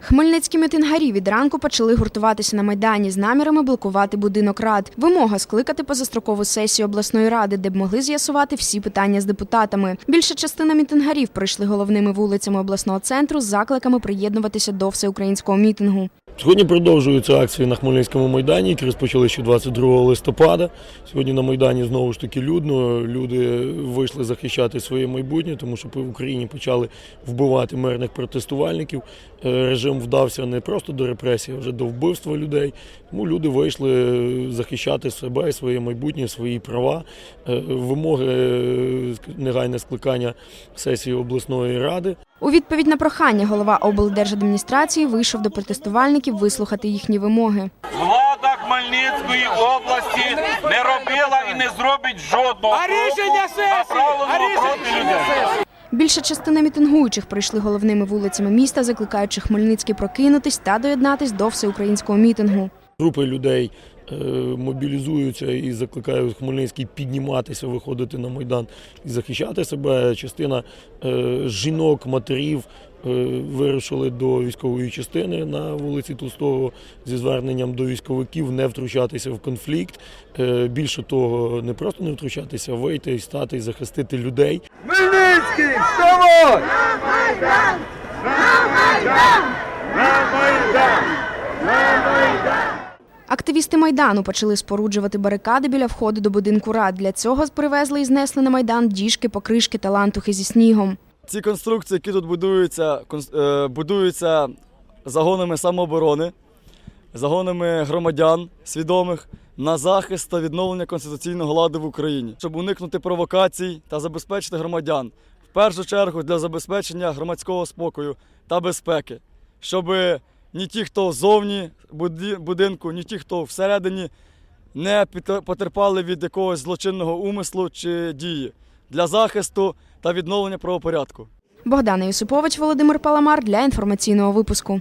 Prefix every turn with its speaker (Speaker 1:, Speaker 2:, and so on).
Speaker 1: Хмельницькі мітингарі від ранку почали гуртуватися на майдані з намірами блокувати будинок рад. Вимога скликати позастрокову сесію обласної ради, де б могли з'ясувати всі питання з депутатами. Більша частина мітингарів пройшли головними вулицями обласного центру з закликами приєднуватися до всеукраїнського мітингу.
Speaker 2: Сьогодні продовжуються акції на Хмельницькому майдані, які розпочали ще 22 листопада. Сьогодні на майдані знову ж таки людно. Люди вийшли захищати своє майбутнє, тому що в Україні почали вбивати мирних протестувальників. Е, Режим вдався не просто до репресії, а вже до вбивства людей. Тому люди вийшли захищати себе, своє майбутнє, свої права. Е, Вимоги е, негайне скликання сесії обласної ради.
Speaker 1: У відповідь на прохання голова облдержадміністрації вийшов до протестувальників вислухати їхні вимоги.
Speaker 3: Влада Хмельницької області не робила і не зробить жодного
Speaker 4: А рішення сесії?
Speaker 3: направленого проти людей.
Speaker 1: Більша частина мітингуючих пройшли головними вулицями міста, закликаючи Хмельницький прокинутись та доєднатись до всеукраїнського мітингу.
Speaker 2: Групи людей е, мобілізуються і закликають Хмельницький підніматися, виходити на майдан і захищати себе. Частина е, жінок, матерів е, вирушили до військової частини на вулиці Толстого зі зверненням до військовиків не втручатися в конфлікт. Більше того, не просто не втручатися, а вийти і стати і захистити людей.
Speaker 4: Хмельницький, вставай!
Speaker 1: Активісти майдану почали споруджувати барикади біля входу до будинку рад. Для цього привезли і знесли на майдан діжки, покришки та лантухи зі снігом.
Speaker 5: Ці конструкції, які тут будуються, е, будуються загонами самооборони, загонами громадян свідомих на захист та відновлення конституційного ладу в Україні, щоб уникнути провокацій та забезпечити громадян в першу чергу для забезпечення громадського спокою та безпеки, щоб ні ті, хто ззовні будинку, ні ті, хто всередині, не потерпали від якогось злочинного умислу чи дії для захисту та відновлення правопорядку.
Speaker 1: Богдана Юсипович, Володимир Паламар для інформаційного випуску.